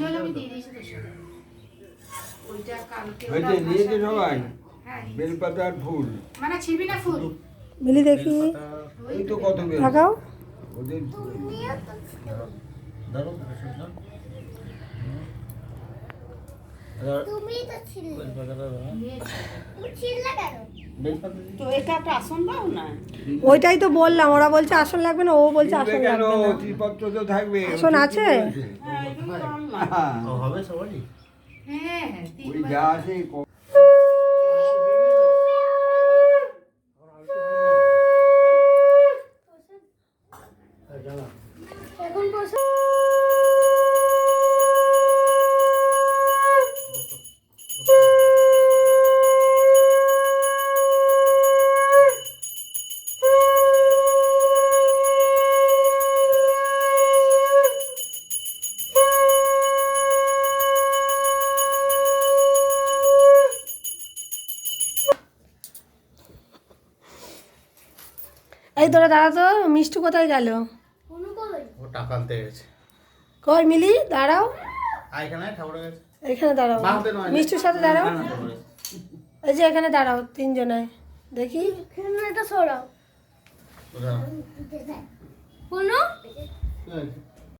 জল আমি দিয়ে দিয়েছি ওইটা কালকে সবাই। হ্যাঁ। বেলপাতার ফুল। মানে ছিবি না ফুল? মিলি দেখি। এই তো কত বেল। লাগাও ওদের ধরো ওইটাই তো বললাম ওরা বলছে আসন লাগবে না ও বলছে আসন কেন? লাগবে না। ওষুধপত্র তো থাকবে। আসন আছে? হ্যাঁ। হ্যাঁ, ও হবে সবারই? হ্যাঁ হ্যাঁ এখন বসে এই তোরা দাঁড়া তো মিষ্টু কোথায় গেল? কই ও টাকা আনতে গেছে। কই মিলি দাঁড়াও। এখানে এখানে দাঁড়াও। মিষ্টুর সাথে দাঁড়াও। এই যে এখানে দাঁড়াও তিনজনে। দেখি। এটা সরাও।